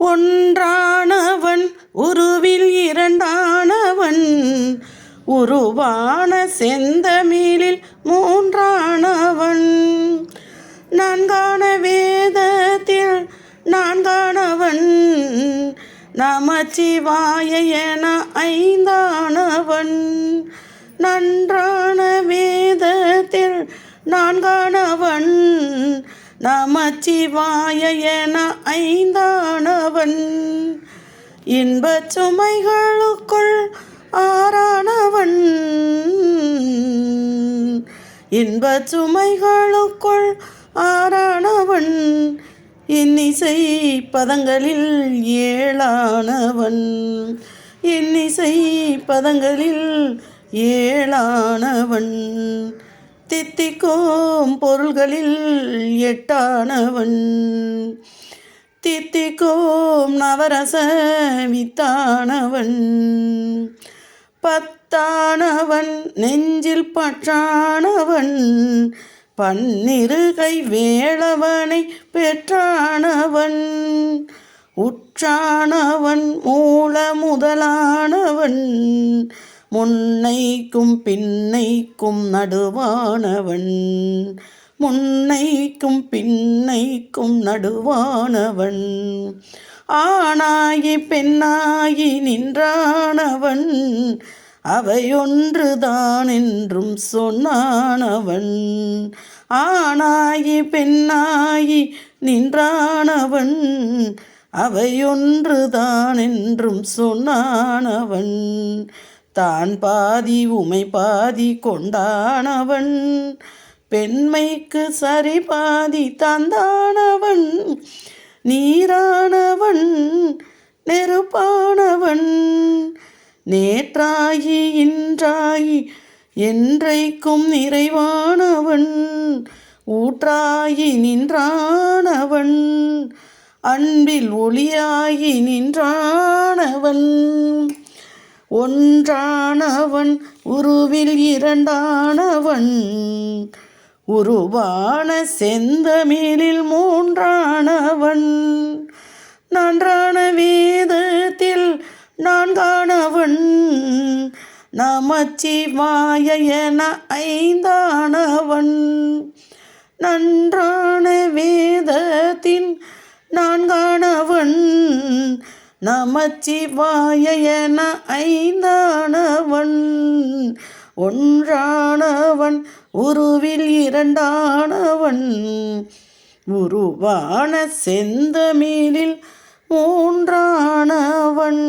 ஒன்றானவன் உருவில் இரண்டானவன். உருவான செந்தமிழில் மூன்றானவன். நான்கான வேதத்தில் நான்கானவன். நமச்சிவாய என ஐந்தானவன். நன்றான வேதத்தில் நான்கானவன். நமச்சிவாய என ஐந்தானவன். இன்பச் சுமைகளுக்குள் ஆறானவன். இன்பச் சுமைகளுக்குள் ஆறானவன். இன்னிசை பதங்களில் ஏழானவன். இன்னிசை பதங்களில் ஏழானவன். தித்திக்கும் பொருள்களில் எட்டானவன். தித்திக்கும் நவரச வித்தானவன். பத்தானவன் நெஞ்சில் பற்றானவன். பன்னிருகை வேளவனை பெற்றானவன். உற்றானவன் மூல முதலானவன். முன்னைக்கும் பின்னைக்கும் நடுவானவன். முன்னைக்கும் பின்னைக்கும் நடுவானவன். ஆணாகி பெண்ணாயி நின்றானவன். அவையொன்றுதான் என்றும் சொன்னானவன். ஆணாகி பெண்ணாயி நின்றானவன். அவையொன்றுதான் என்றும் சொன்னானவன். தான் பாதி உமை பாதி கொண்டானவன். பெண்மைக்கு சரி பாதி தந்தானவன். நீரானவன் நெருப்பானவன். நேற்றாகி இன்றாகி என்றைக்கும் நிறைவானவன். ஊற்றாகி நின்றானவன். அன்பில் ஒளியாகி நின்றானவன். ஒன்றானவன் உருவில் இரண்டானவன் உருவான செந்தமிழில் மூன்றானவன். நன்றான வேதத்தில் நான்கானவன். நமச்சிவாயன ஐந்தானவன். நன்றான வேதத்தின் நான்கான நமச்சிவாயன ஐந்தானவன் ஒன்றானவன் உருவில் இரண்டானவன். உருவான செந்தமிழில் மூன்றானவன்.